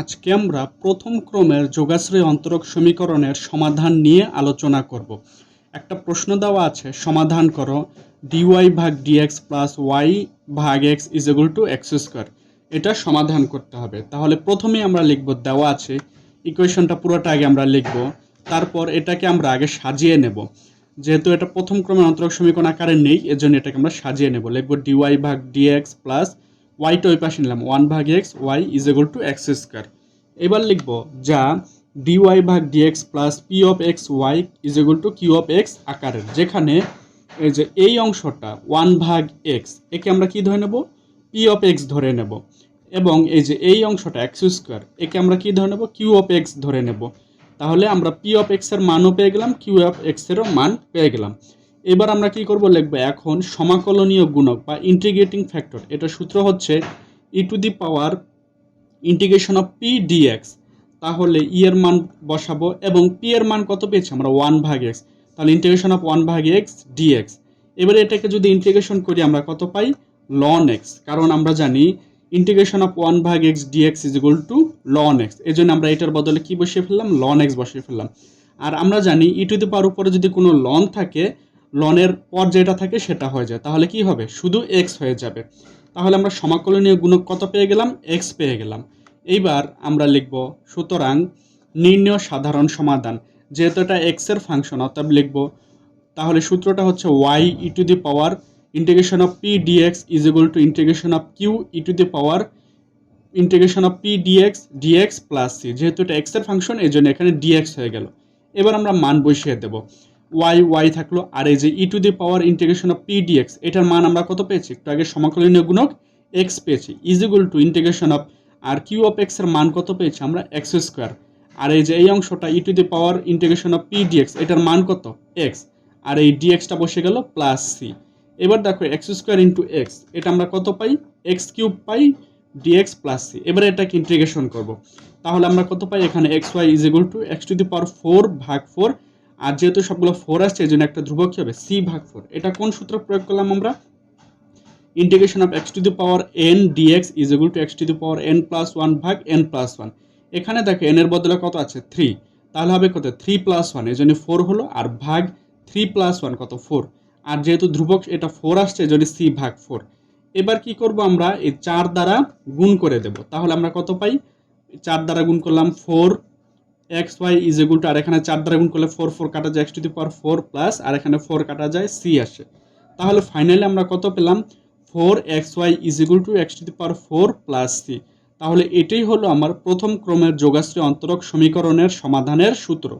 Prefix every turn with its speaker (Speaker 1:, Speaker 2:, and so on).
Speaker 1: আজকে আমরা প্রথম ক্রমের যোগাশ্রয় অন্তরক সমীকরণের সমাধান নিয়ে আলোচনা করব। একটা প্রশ্ন দেওয়া আছে, সমাধান করো ডিওয়াই ভাগ ডিএক্স প্লাস ওয়াই ভাগ x is equal to x square এটা সমাধান করতে হবে। তাহলে প্রথমে আমরা লিখব, দেওয়া আছে, ইকুয়েশনটা পুরোটা আগে আমরা লিখব, তারপর এটাকে আমরা আগে সাজিয়ে নেব। যেহেতু এটা প্রথম ক্রমের অন্তরক সমীকরণ আকারে নেই, এজন্য এটাকে আমরা সাজিয়ে নেব। লিখব ডিওয়াই ভাগ ডিএক্স প্লাস ওয়াইটা ওই পাশে নিলাম। ওয়ান ভাগ x y is equal to x square এবার লিখব যা ডিওয়াই ভাগ dx plus p of x y is equal to q of x আকারের। যেখানে এই যে এই অংশটা ওয়ান ভাগ এক্স একে আমরা কি ধরে নেব? পি অফ এক্স ধরে নেব। এবং এই যে এই অংশটা এক্স স্কোয়ার একে আমরা কি ধরে নেব? কিউ অফ এক্স ধরে নেব। তাহলে আমরা পি অফ এক্সের মানও পেয়ে গেলাম কিউ অফ এক্সেরও মান পেয়ে গেলাম। এবার আমরা কি করব লিখব এখন সমাকলনীয় গুণক বা ইন্টিগ্রেটিং ফ্যাক্টর এটা সূত্র হচ্ছে e to the power integration of p dx তাহলে ই এর মান বসাবো এবং পি এর মান কত পেয়েছি? আমরা ওয়ান ভাগ এক্স তাহলে ইন্টিগ্রেশন অফ ওয়ান ভাগ এক্স ডিএক্স এবারে এটাকে যদি ইন্টিগ্রেশন করি, আমরা কত পাই? লন এক্স কারণ আমরা জানি ইন্টিগ্রেশন অফ ওয়ান ভাগ x dx is equal to ln x এই জন্য আমরা এটার বদলে কি বসিয়ে ফেললাম? লন এক্স বসিয়ে ফেললাম। আর আমরা জানি ই টু দি পাওয়ার উপরে যদি কোনো লন থাকে লনের পর যেটা থাকে সেটা হয়ে যায়। তাহলে কি হবে? শুধু এক্স হয়ে যাবে। তাহলে আমরা সমাকলনীয় গুণক কত পেয়ে গেলাম? এক্স পেয়ে গেলাম। এইবার আমরা লিখব, সুতরাং নির্ণয় সাধারণ সমাধান। যেহেতু এটা এক্সের ফাংশন অর্থাৎ লিখব, তাহলে সূত্রটা হচ্ছে y e to the power integration of p dx is equal to integration of q e to the power integration of p dx dx plus c যেহেতু এটা এক্সের ফাংশন এই জন্য এখানে ডিএক্স হয়ে গেল। এবার আমরা মান বসিয়ে দেব। ওয়াই ওয়াই থাকল, আর এই যে e to the power integration of p dx এটার মান আমরা কত পেয়েছি? একটু আগে সমাকলনীয় গুণক এক্স পেয়েছি। Is equal to integration of R q of এক্সের মান কত পেয়েছি আমরা? এক্স স্কোয়ার আর এই যে এই অংশটা e to the power integration of p dx এটার মান কত? এক্স আর এই ডিএক্সটা বসে গেল প্লাস সি এবার দেখো এক্স স্কোয়ার ইন্টু এক্স এটা আমরা কত পাই? এক্স কিউব পাই ডিএক্স প্লাস সি এবারে এটাকে ইন্টিগ্রেশন করব। তাহলে আমরা কত পাই? এখানে x y is equal to x to the power four ভাগ ফোর আর যেহেতু সবগুলো ফোর আসছে, এই জন্য একটা ধ্রুবক হবে? সি ভাগ ফোর এটা কোন সূত্র প্রয়োগ করলাম আমরা? Integration of x to the power n dx is equal to x to the power n plus one ভাগ এন প্লাস ওয়ান এখানে দেখো এন এর বদলে কত আছে? থ্রি তাহলে হবে কত? থ্রি প্লাস ওয়ান এই জন্য ফোর হলো, আর ভাগ থ্রি প্লাস ওয়ান কত? ফোর আর যেহেতু ধ্রুবক, এটা ফোর আসছে, এই জন্য সি ভাগ ফোর এবার কি করব আমরা? এই চার দ্বারা গুণ করে দেব। তাহলে আমরা কত পাই? চার দ্বারা গুণ করলাম four x y is equal to আর এখানে চার দ্বারা গুণ করলে ফোর ফোর কাটা যায় x to the power four plus আর এখানে ফোর কাটা যায় সি আসে। তাহলে ফাইনালি আমরা কত পেলাম? Four x y is equal to x to the power four plus c তাহলে এটাই হলো আমার প্রথম ক্রমের যোগাশ্রী অন্তরক সমীকরণের সমাধানের সূত্র।